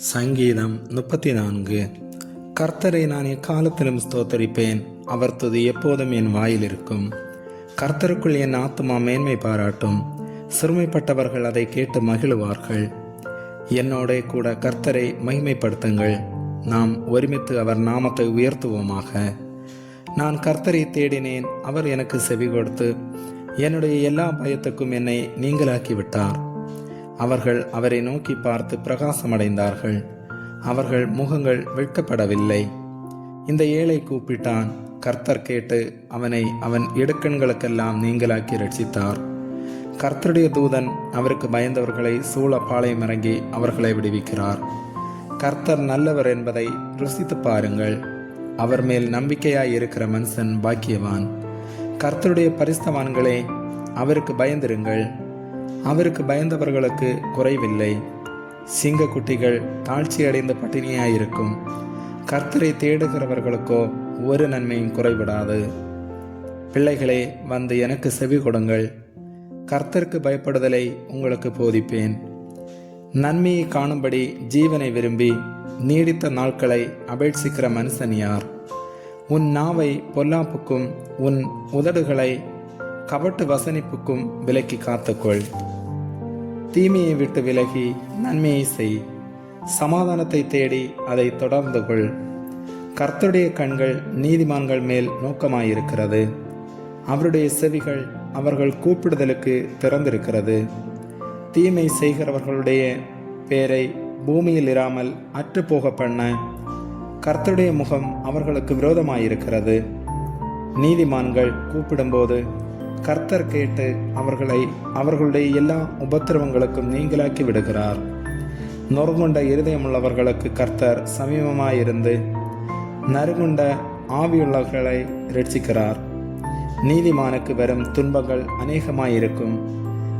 சங்கீதம் முப்பத்தி நான்கு கர்த்தரை நான் எக்காலத்திலும் ஸ்தோத்தரிப்பேன். அவர் துதி எப்போதும் என் வாயில் இருக்கும் கர்த்தருக்குள் என் ஆத்மா மேன்மை பாராட்டும். சிறுமைப்பட்டவர்கள் அதை கேட்டு மகிழுவார்கள். என்னோட கூட கர்த்தரை மகிமைப்படுத்துங்கள். நாம் ஒருமித்து அவர் நாமத்தை உயர்த்துவோமாக. நான் கர்த்தரை தேடினேன். அவர் எனக்கு செவி கொடுத்து என்னுடைய எல்லா பயத்துக்கும் என்னை நீங்களாக்கிவிட்டார். விட்டார் அவர்கள் அவரை நோக்கி பார்த்து பிரகாசமடைந்தார்கள். அவர்கள் முகங்கள் வெட்கப்படவில்லை. இந்த ஏழை கூப்பிட்டான். கர்த்தர் கேட்டு அவனை அவன் இடுக்கண்களுக்கெல்லாம் நீங்களாக்கி ரட்சித்தார் கர்த்தருடைய தூதன் அவருக்கு பயந்தவர்களை சூழ பாளையம் இறங்கி அவர்களை விடுவிக்கிறார். கர்த்தர் நல்லவர் என்பதை ருசித்து பாருங்கள். அவர் மேல் நம்பிக்கையாய் இருக்கிற மனுஷன் பாக்கியவான். கர்த்தருடைய பரிஸ்தவான்களே அவருக்கு பயந்திருங்கள். அவருக்கு பயந்தவர்களுக்கு குறைவில்லை. சிங்கக்குட்டிகள் தாழ்ச்சி அடைந்த பட்டினியாயிருக்கும். கர்த்தரை தேடுகிறவர்களுக்கோ ஒரு நன்மையும் குறைவிடாது. பிள்ளைகளே வந்து எனக்கு செவி கொடுங்கள். கர்த்தருக்கு பயப்படுதலை உங்களுக்கு போதிப்பேன். நன்மையை காணும்படி ஜீவனை விரும்பி நீடித்த நாட்களை அபேட்சிக்கிற மனுஷன் யார்? உன் நாவை பொல்லாப்புக்கும் உன் உதடுகளை கபட்டு வசனிப்புக்கும் விலக்கி காத்துக்கொள். தீமையை விட்டு விலகி நன்மையை செய். சமாதானத்தை தேடி அதை தொடர்ந்து கொள். கர்த்தருடைய கண்கள் நீதிமான்கள் மேல் நோக்கமாயிருக்கிறது. அவருடைய செவிகள் அவர்கள் கூப்பிடுதலுக்கு திறந்திருக்கிறது. தீமை செய்கிறவர்களுடைய பேரை பூமியில் இராமல் அற்றுப்போக பண்ண கர்த்தருடைய முகம் அவர்களுக்கு விரோதமாயிருக்கிறது. நீதிமான்கள் கூப்பிடும்போது கர்த்தர் கேட்டு அவர்களை அவர்களுடைய எல்லா உபத்திரவங்களுக்கும் நீங்களாக்கி விடுகிறார். நொறுங்குண்ட இருதயமுள்ளவர்களுக்கு கர்த்தர் சமீபமாயிருந்து நறுகுண்ட ஆவியுள்ளவர்களை ரட்சிக்கிறார் நீதிமானுக்கு வரும் துன்பங்கள் அநேகமாயிருக்கும்.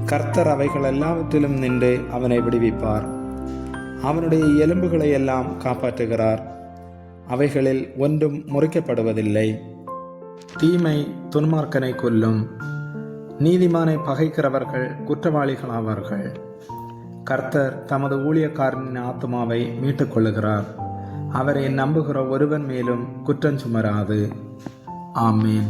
கர்த்தர் அவைகள் எல்லாவற்றிலும் நின்று அவனை விடுவிப்பார். அவனுடைய எலும்புகளை எல்லாம் காப்பாற்றுகிறார். அவைகளில் ஒன்றும் முறிக்கப்படுவதில்லை. தீமை துன்மார்க்கனை கொல்லும். நீதிமானை பகைக்கிறவர்கள் குற்றவாளிகளாவார்கள். கர்த்தர் தமது ஊழியக்காரனின் ஆத்மாவை மீட்டுக் கொள்ளுகிறார் அவரை நம்புகிற ஒருவன் மேலும் குற்றம் சுமராது. ஆமேன்.